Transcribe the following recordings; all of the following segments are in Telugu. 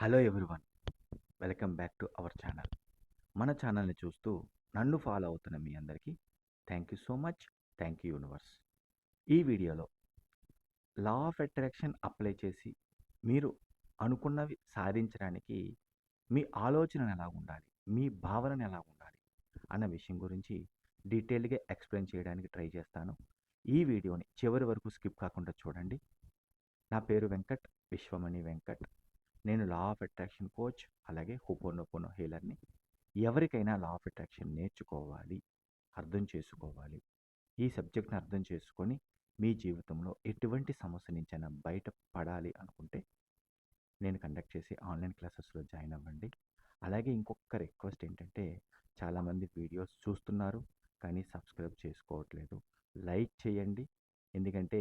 Hello everyone. Welcome back to our channel. మన ఛానల్ని చూస్తూ నన్ను ఫాలో అవుతున్న మీ అందరికీ thank you so much. Thank you universe. ఈ వీడియోలో లా ఆఫ్ అట్రాక్షన్ అప్లై చేసి మీరు అనుకున్నవి సాధించడానికి మీ ఆలోచన ఎలా ఉండాలి? మీ భావన ఎలా ఉండాలి? అన్న విషయం గురించి డీటెయిల్గా ఎక్స్ప్లెయిన్ చేయడానికి ట్రై చేస్తాను. ఈ వీడియోని చివరి వరకు స్కిప్ కాకుండా చూడండి. నా పేరు వెంకట్ విశ్వమణి వెంకట్. నేను లా ఆఫ్ అట్రాక్షన్ కోచ్ అలాగే హుపోనోపోనో హీలర్ని ఎవరికైనా లా ఆఫ్ అట్రాక్షన్ నేర్చుకోవాలి అర్థం చేసుకోవాలి. ఈ సబ్జెక్ట్ని అర్థం చేసుకొని మీ జీవితంలో ఎటువంటి సమస్య నుంచైనా బయటపడాలి అనుకుంటే నేను కండక్ట్ చేసే ఆన్లైన్ క్లాసెస్లో జాయిన్ అవ్వండి. అలాగే ఇంకొక రిక్వెస్ట్ ఏంటంటే చాలామంది వీడియోస్ చూస్తున్నారు కానీ సబ్స్క్రైబ్ చేసుకోవట్లేదు. లైక్ చేయండి ఎందుకంటే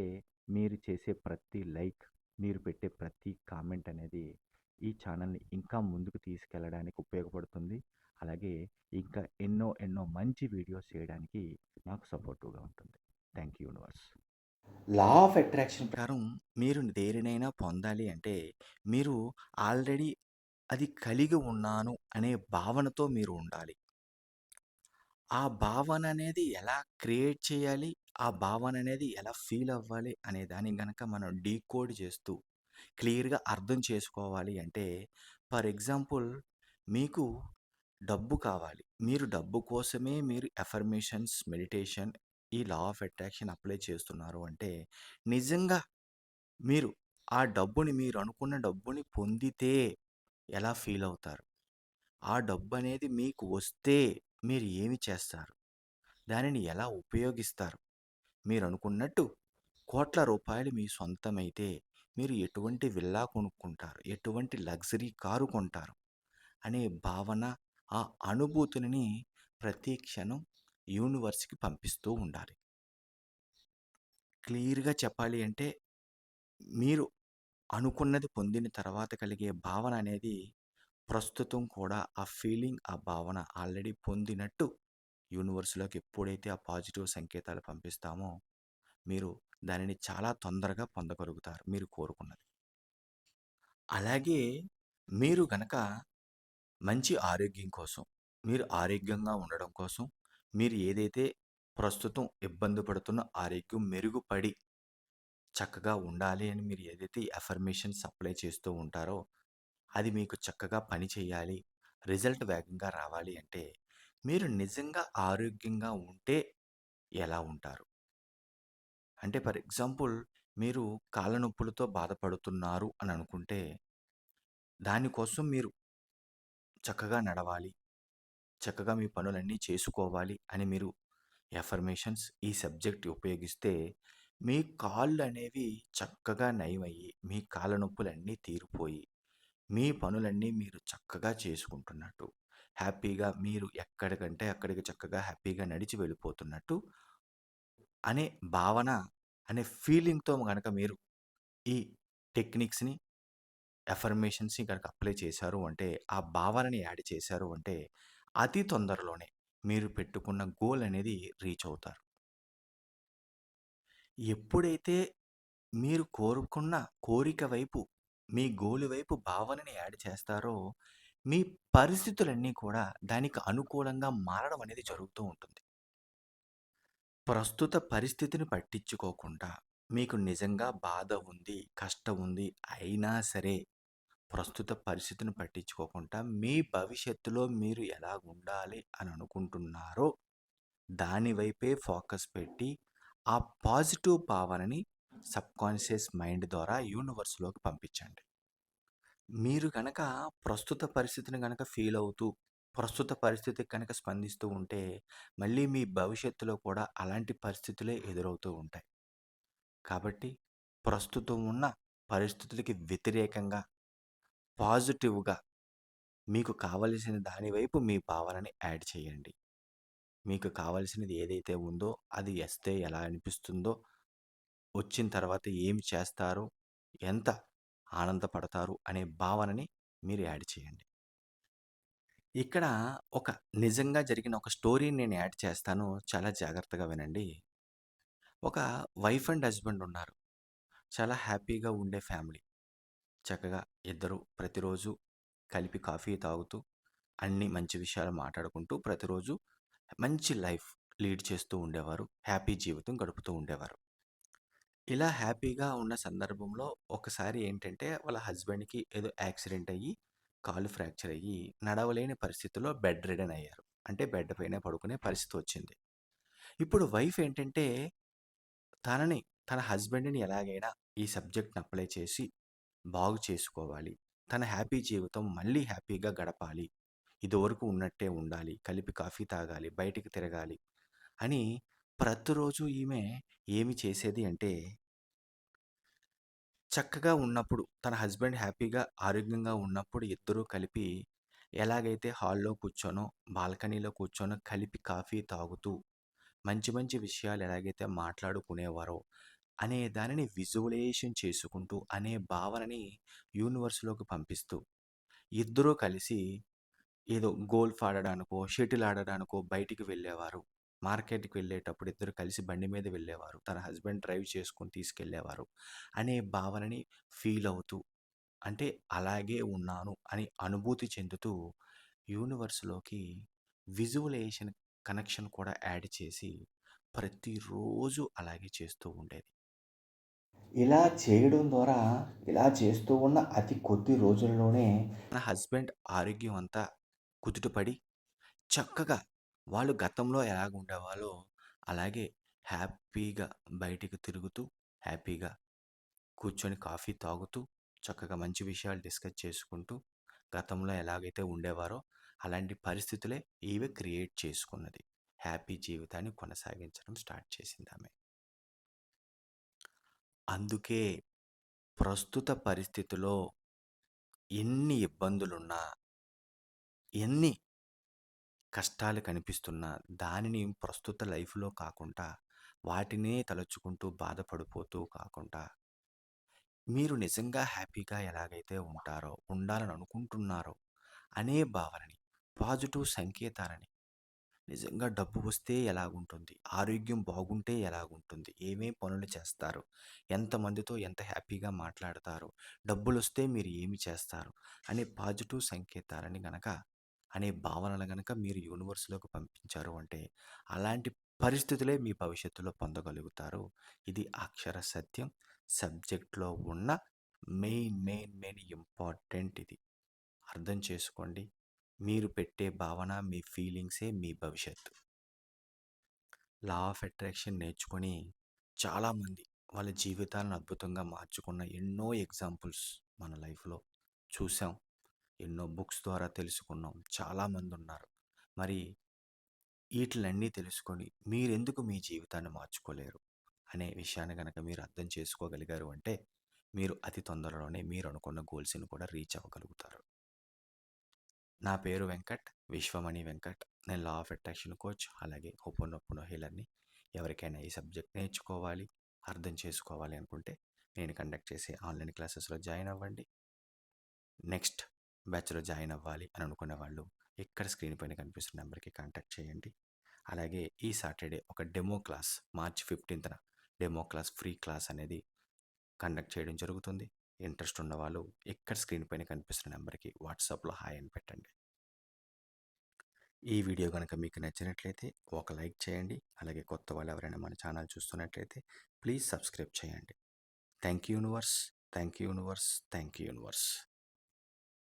మీరు చేసే ప్రతి లైక్ మీరు పెట్టే ప్రతి కామెంట్ అనేది ఈ ఛానల్ని ఇంకా ముందుకు తీసుకెళ్ళడానికి ఉపయోగపడుతుంది. అలాగే ఇంకా ఎన్నో ఎన్నో మంచి వీడియోస్ చేయడానికి నాకు సపోర్టివ్గా ఉంటుంది. Thank you universe. Law of attraction ప్రకారం మీరు దేనినైనా పొందాలి అంటే మీరు ఆల్రెడీ అది కలిగి ఉన్నాను అనే భావనతో మీరు ఉండాలి. ఆ భావన అనేది ఎలా క్రియేట్ చేయాలి? ఆ భావన అనేది ఎలా ఫీల్ అవ్వాలి అనే దాన్ని గనక మనం డీకోడ్ చేస్తూ క్లియర్గా అర్థం చేసుకోవాలి అంటే ఫర్ ఎగ్జాంపుల్ మీకు డబ్బు కావాలి. మీరు డబ్బు కోసమే మీరు ఎఫర్మేషన్స్ మెడిటేషన్ ఈ లా ఆఫ్ అట్రాక్షన్ అప్లై చేస్తున్నారు అంటే నిజంగా మీరు ఆ డబ్బుని మీరు అనుకున్న డబ్బుని పొందితే ఎలా ఫీల్ అవుతారు ఆ డబ్బు అనేది మీకు వస్తే మీరు ఏమి చేస్తారు? దానిని ఎలా ఉపయోగిస్తారు? మీరు అనుకున్నట్టు కోట్ల రూపాయలు మీ సొంతమైతే మీరు ఎటువంటి విల్లా కొనుక్కుంటారు? ఎటువంటి లగ్జరీ కారు కొంటారు? అనే భావన ఆ అనుభూతిని ప్రతి క్షణం యూనివర్స్కి పంపిస్తూ ఉండాలి. క్లియర్గా చెప్పాలి అంటే మీరు అనుకున్నది పొందిన తర్వాత కలిగే భావన అనేది ప్రస్తుతం కూడా ఆ ఫీలింగ్ ఆ భావన ఆల్రెడీ పొందినట్టు యూనివర్స్లోకి ఎప్పుడైతే ఆ పాజిటివ్ సంకేతాలు పంపిస్తామో మీరు దానిని చాలా తొందరగా పొందగలుగుతారు మీరు కోరుకున్నది. అలాగే మీరు గనక మంచి ఆరోగ్యం కోసం మీరు ఆరోగ్యంగా ఉండడం కోసం మీరు ఏదైతే ప్రస్తుతం ఇబ్బంది పడుతున్న ఆరోగ్యం మెరుగుపడి చక్కగా ఉండాలి అని మీరు ఏదైతే ఎఫర్మేషన్స్ అప్లై చేస్తూ ఉంటారో అది మీకు చక్కగా పని చేయాలి. రిజల్ట్ వేగంగా రావాలి అంటే మీరు నిజంగా ఆరోగ్యంగా ఉంటే ఎలా ఉంటారు? అంటే ఫర్ ఎగ్జాంపుల్ మీరు కాళ్ళ నొప్పులతో బాధపడుతున్నారు అని అనుకుంటే దానికోసం మీరు చక్కగా నడవాలి. చక్కగా మీ పనులన్నీ చేసుకోవాలి అని మీరు ఎఫర్మేషన్స్ ఈ సబ్జెక్ట్ ఉపయోగిస్తే మీ కాళ్ళు అనేవి చక్కగా నయమయ్యి మీ కాళ్ళ నొప్పులన్నీ తీరిపోయి మీ పనులన్నీ మీరు చక్కగా చేసుకుంటున్నట్టు హ్యాపీగా మీరు ఎక్కడికంటే అక్కడికి చక్కగా హ్యాపీగా నడిచి వెళ్ళిపోతున్నట్టు అనే భావన అనే ఫీలింగ్తో కనుక మీరు ఈ టెక్నిక్స్ని ఎఫర్మేషన్స్ని కనుక అప్లై చేశారు అంటే ఆ భావనని యాడ్ చేశారు అంటే అతి తొందరలోనే మీరు పెట్టుకున్న గోల్ అనేది రీచ్ అవుతారు. ఎప్పుడైతే మీరు కోరుకున్న కోరిక వైపు మీ గోలు వైపు భావనని యాడ్ చేస్తారో మీ పరిస్థితులన్నీ కూడా దానికి అనుకూలంగా మారడం అనేది జరుగుతూ ఉంటుంది. ప్రస్తుత పరిస్థితిని పట్టించుకోకుండా మీకు నిజంగా బాధ ఉంది కష్టం ఉంది అయినా సరే ప్రస్తుత పరిస్థితిని పట్టించుకోకుండా మీ భవిష్యత్తులో మీరు ఎలా ఉండాలి అని అనుకుంటున్నారో దానివైపే ఫోకస్ పెట్టి ఆ పాజిటివ్ భావనని సబ్కాన్షియస్ మైండ్ ద్వారా యూనివర్స్లోకి పంపించండి. మీరు కనుక ప్రస్తుత పరిస్థితిని కనుక ఫీల్ అవుతూ ప్రస్తుత పరిస్థితికి కనుక స్పందిస్తూ ఉంటే మళ్ళీ మీ భవిష్యత్తులో కూడా అలాంటి పరిస్థితులే ఎదురవుతూ ఉంటాయి. కాబట్టి ప్రస్తుతం ఉన్న పరిస్థితులకి వ్యతిరేకంగా పాజిటివ్గా మీకు కావలసిన దాని వైపు మీ భావనని యాడ్ చేయండి. మీకు కావలసినది ఏదైతే ఉందో అది వస్తే ఎలా అనిపిస్తుందో వచ్చిన తర్వాత ఏమి చేస్తారు? ఎంత ఆనందపడతారు? అనే భావనని మీరు యాడ్ చేయండి. ఇక్కడ ఒక నిజంగా జరిగిన ఒక స్టోరీని నేను యాడ్ చేస్తాను. చాలా జాగ్రత్తగా వినండి. ఒక వైఫ్ అండ్ హస్బెండ్ ఉన్నారు. చాలా హ్యాపీగా ఉండే ఫ్యామిలీ. చక్కగా ఇద్దరు ప్రతిరోజు కలిపి కాఫీ తాగుతూ అన్ని మంచి విషయాలు మాట్లాడుకుంటూ ప్రతిరోజు మంచి లైఫ్ లీడ్ చేస్తూ ఉండేవారు. హ్యాపీ జీవితం గడుపుతూ ఉండేవారు. ఇలా హ్యాపీగా ఉన్న సందర్భంలో ఒకసారి ఏంటంటే వాళ్ళ హస్బెండ్కి ఏదో యాక్సిడెంట్ అయ్యి కాలు ఫ్రాక్చర్ అయ్యి నడవలేని పరిస్థితిలో బెడ్ రిడన్ అయ్యారు. అంటే బెడ్ పైన పడుకునే పరిస్థితి వచ్చింది. ఇప్పుడు వైఫ్ ఏంటంటే తనని తన హస్బెండ్ని ఎలాగైనా ఈ సబ్జెక్ట్ని అప్లై చేసి బాగు చేసుకోవాలి. తన హ్యాపీ జీవితం మళ్ళీ హ్యాపీగా గడపాలి. ఇదివరకు ఉన్నట్టే ఉండాలి. కలిపి కాఫీ తాగాలి. బయటికి తిరగాలి. అని ప్రతిరోజు ఈమె ఏమి చేసేది అంటే చక్కగా ఉన్నప్పుడు తన హస్బెండ్ హ్యాపీగా ఆరోగ్యంగా ఉన్నప్పుడు ఇద్దరూ కలిపి ఎలాగైతే హాల్లో కూర్చోనో బాల్కనీలో కూర్చోనో కలిపి కాఫీ తాగుతూ మంచి మంచి విషయాలు ఎలాగైతే మాట్లాడుకునేవారో అనే దానిని విజువలైజేషన్ చేసుకుంటూ అనే భావనని యూనివర్స్లోకి పంపిస్తూ ఇద్దరూ కలిసి ఏదో గోల్ఫ్ ఆడడానికో షటిల్ ఆడడానికో బయటికి వెళ్ళేవారు. మార్కెట్కి వెళ్ళేటప్పుడు ఇద్దరు కలిసి బండి మీద వెళ్ళేవారు. తన హస్బెండ్ డ్రైవ్ చేసుకొని తీసుకెళ్ళేవారు. అనే భావనని ఫీల్ అవుతూ అంటే అలాగే ఉన్నాను అని అనుభూతి చెందుతూ యూనివర్స్లోకి విజువలైజేషన్ కనెక్షన్ కూడా యాడ్ చేసి ప్రతిరోజు అలాగే చేస్తూ ఉండేది. ఇలా చేయడం ద్వారా ఇలా చేస్తూ ఉన్న అతి కొద్ది రోజుల్లోనే నా హస్బెండ్ ఆరోగ్యం అంతా కుదుటపడి చక్కగా వాళ్ళు గతంలో ఎలాగ ఉండేవాళ్ళో అలాగే హ్యాపీగా బయటికి తిరుగుతూ హ్యాపీగా కూర్చొని కాఫీ తాగుతూ చక్కగా మంచి విషయాలు డిస్కస్ చేసుకుంటూ గతంలో ఎలాగైతే ఉండేవారో అలాంటి పరిస్థితులే ఈమె క్రియేట్ చేసుకున్నది. హ్యాపీ జీవితాన్ని కొనసాగించడం స్టార్ట్ చేసింది ఆమె. అందుకే ప్రస్తుత పరిస్థితిలో ఎన్ని ఇబ్బందులున్నా ఎన్ని కష్టాలు కనిపిస్తున్నా దానిని ప్రస్తుత లైఫ్లో కాకుండా వాటినే తలుచుకుంటూ బాధపడిపోతూ కాకుండా మీరు నిజంగా హ్యాపీగా ఎలాగైతే ఉంటారో ఉండాలని అనుకుంటున్నారో అనే భావనని పాజిటివ్ సంకేతాలని నిజంగా డబ్బు వస్తే ఎలాగుంటుంది ఆరోగ్యం బాగుంటే ఎలాగుంటుంది ఏమేం పనులు చేస్తారు ఎంతమందితో ఎంత హ్యాపీగా మాట్లాడతారు డబ్బులు వస్తే మీరు ఏమి చేస్తారు అనే పాజిటివ్ సంకేతాలని గనక అనే భావనలు కనుక మీరు యూనివర్స్లోకి పంపించారు అంటే అలాంటి పరిస్థితులే మీ భవిష్యత్తులో పొందగలుగుతారు. ఇది అక్షర సత్యం. సబ్జెక్ట్లో ఉన్న మెయిన్ మెయిన్ మెయిన్ ఇంపార్టెంట్ ఇది. అర్థం చేసుకోండి. మీరు పెట్టే భావన మీ ఫీలింగ్సే మీ భవిష్యత్తు. లా ఆఫ్ అట్రాక్షన్ నేర్చుకొని చాలామంది వాళ్ళ జీవితాలను అద్భుతంగా మార్చుకున్న ఎన్నో ఎగ్జాంపుల్స్ మన లైఫ్లో చూసాం. ఎన్నో బుక్స్ ద్వారా తెలుసుకున్నాం. చాలామంది ఉన్నారు మరి వీటిలన్నీ తెలుసుకొని మీరెందుకు మీ జీవితాన్ని మార్చుకోలేరు అనే విషయాన్ని కనుక మీరు అర్థం చేసుకోగలిగారు అంటే మీరు అతి తొందరలోనే మీరు అనుకున్న గోల్స్ని కూడా రీచ్ అవ్వగలుగుతారు. నా పేరు వెంకట్ విశ్వమణి వెంకట్ నేను లా ఆఫ్ అట్రాక్షన్ కోచ్ అలాగే ఒప్పునొప్పునో హీలర్ని ఎవరికైనా ఈ సబ్జెక్ట్ నేర్చుకోవాలి అర్థం చేసుకోవాలి అనుకుంటే నేను కండక్ట్ చేసే ఆన్లైన్ క్లాసెస్లో జాయిన్ అవ్వండి. నెక్స్ట్ బ్యాచ్లో జాయిన్ అవ్వాలి అని అనుకునే వాళ్ళు ఇక్కడ స్క్రీన్ పైన కనిపిస్తున్న నెంబర్కి కాంటాక్ట్ చేయండి. అలాగే ఈ సాటర్డే ఒక డెమో క్లాస్ మార్చ్ ఫిఫ్టీన్త్న డెమో క్లాస్ ఫ్రీ క్లాస్ అనేది కండక్ట్ చేయడం జరుగుతుంది. ఇంట్రెస్ట్ ఉన్నవాళ్ళు ఇక్కడ స్క్రీన్ పైన కనిపిస్తున్న నెంబర్కి వాట్సాప్లో హాయ్ అని పెట్టండి. ఈ వీడియో కనుక మీకు నచ్చినట్లయితే ఒక లైక్ చేయండి. అలాగే కొత్త వాళ్ళు ఎవరైనా మన ఛానల్ చూస్తున్నట్లయితే ప్లీజ్ సబ్స్క్రైబ్ చేయండి. Thank you universe thank you universe thank you universe.